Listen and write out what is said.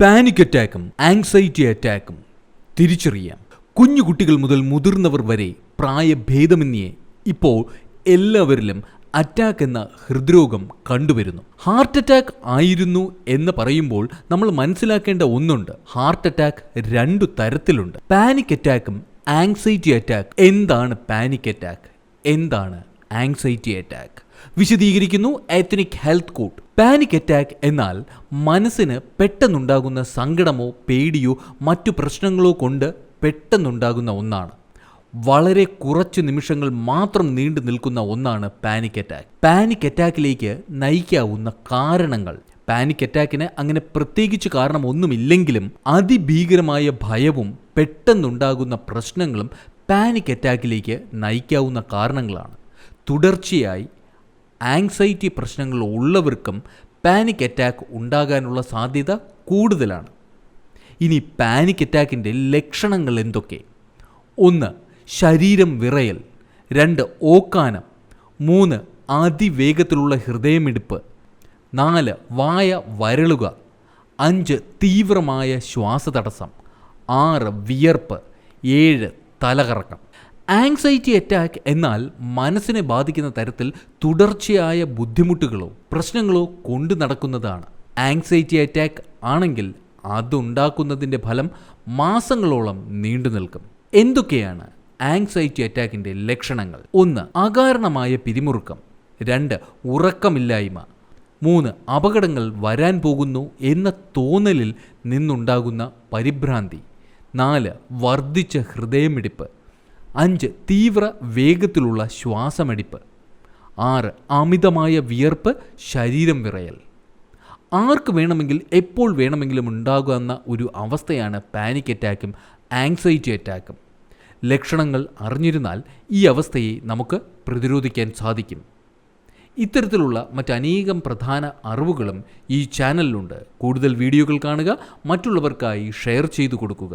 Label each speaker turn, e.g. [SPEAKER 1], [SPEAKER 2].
[SPEAKER 1] Panic അറ്റാക്കും anxiety അറ്റാക്കും തിരിച്ചറിയാം. കുഞ്ഞു കുട്ടികൾ മുതൽ മുതിർന്നവർ വരെ പ്രായഭേദമന്യേ ഇപ്പോൾ എല്ലാവരിലും അറ്റാക്ക് എന്ന ഹൃദ്രോഗം കണ്ടുവരുന്നു. ഹാർട്ട് അറ്റാക്ക് ആയിരുന്നു എന്ന് പറയുമ്പോൾ നമ്മൾ മനസ്സിലാക്കേണ്ട ഒന്നുണ്ട്. ഹാർട്ട് അറ്റാക്ക് രണ്ടു തരത്തിലുണ്ട്. പാനിക് അറ്റാക്കും ആങ്സൈറ്റി അറ്റാക്ക് എന്താണ് പാനിക് അറ്റാക്ക് എന്താണ് ആങ്സൈറ്റി അറ്റാക്ക് വിശദീകരിക്കുന്നു ethnic health code panic attack എന്നാൽ മനസ്സിന് പെട്ടെന്നുണ്ടാകുന്ന സങ്കടമോ പേടിയോ മറ്റു പ്രശ്നങ്ങളോ കൊണ്ട് പെട്ടെന്നുണ്ടാകുന്ന ഒന്നാണ്. വളരെ കുറച്ച് നിമിഷങ്ങൾ മാത്രം നീണ്ടു നിൽക്കുന്ന ഒന്നാണ് പാനിക് അറ്റാക്ക് പാനിക് അറ്റാക്കിലേക്ക് നയിക്കാവുന്ന കാരണങ്ങൾ. പാനിക് അറ്റാക്കിന് അങ്ങനെ പ്രത്യേകിച്ച് കാരണം ഒന്നുമില്ലെങ്കിലും അതിഭീകരമായ ഭയവും പെട്ടെന്നുണ്ടാകുന്ന പ്രശ്നങ്ങളും പാനിക് അറ്റാക്കിലേക്ക് നയിക്കാവുന്ന കാരണങ്ങളാണ്. തുടർച്ചയായി ആങ്സൈറ്റി പ്രശ്നങ്ങൾ ഉള്ളവർക്കും പാനിക് അറ്റാക്ക് ഉണ്ടാകാനുള്ള സാധ്യത കൂടുതലാണ്. ഇനി പാനിക് അറ്റാക്കിന്റെ ലക്ഷണങ്ങൾ എന്തൊക്കെ? ഒന്ന് ശരീരം വിറയൽ. രണ്ട് ഓക്കാനം. മൂന്ന് അതിവേഗത്തിലുള്ള ഹൃദയമിടിപ്പ്. നാല് വായ വരളുക. അഞ്ച് തീവ്രമായ ശ്വാസതടസ്സം. ആറ് വിയർപ്പ്. ഏഴ് തലകറക്കം. ആങ്സൈറ്റി അറ്റാക്ക് എന്നാൽ മനസ്സിനെ ബാധിക്കുന്ന തരത്തിൽ തുടർച്ചയായ ബുദ്ധിമുട്ടുകളോ പ്രശ്നങ്ങളോ കൊണ്ടു നടക്കുന്നതാണ്. ആങ്സൈറ്റി അറ്റാക്ക് ആണെങ്കിൽ അതുണ്ടാക്കുന്നതിന്റെ ഫലം മാസങ്ങളോളം നീണ്ടു നിൽക്കും. എന്തൊക്കെയാണ് ആങ്സൈറ്റി അറ്റാക്കിന്റെ ലക്ഷണങ്ങൾ? ഒന്ന് അകാരണമായ പിരിമുറുക്കം. രണ്ട് ഉറക്കമില്ലായ്മ. മൂന്ന് അപകടങ്ങൾ വരാൻ പോകുന്നു എന്ന തോന്നലിൽ നിന്നുണ്ടാകുന്ന പരിഭ്രാന്തി. നാല് വർദ്ധിച്ച ഹൃദയമിടിപ്പ്. അഞ്ച് തീവ്ര വേഗത്തിലുള്ള ശ്വാസമടിപ്പ്. ആറ് അമിതമായ വിയർപ്പ് ശരീരം വിറയൽ. ആർക്ക് വേണമെങ്കിൽ എപ്പോൾ വേണമെങ്കിലും ഉണ്ടാകുന്ന ഒരു അവസ്ഥയാണ് പാനിക് അറ്റാക്കും ആങ്സൈറ്റി അറ്റാക്കും ലക്ഷണങ്ങൾ അറിഞ്ഞിരുന്നാൽ ഈ അവസ്ഥയെ നമുക്ക് പ്രതിരോധിക്കാൻ സാധിക്കും. ഇത്തരത്തിലുള്ള മറ്റനേകം പ്രധാന അറിവുകളും ഈ ചാനലിലുണ്ട് കൂടുതൽ വീഡിയോകൾ കാണുക മറ്റുള്ളവർക്കായി ഷെയർ ചെയ്തു കൊടുക്കുക.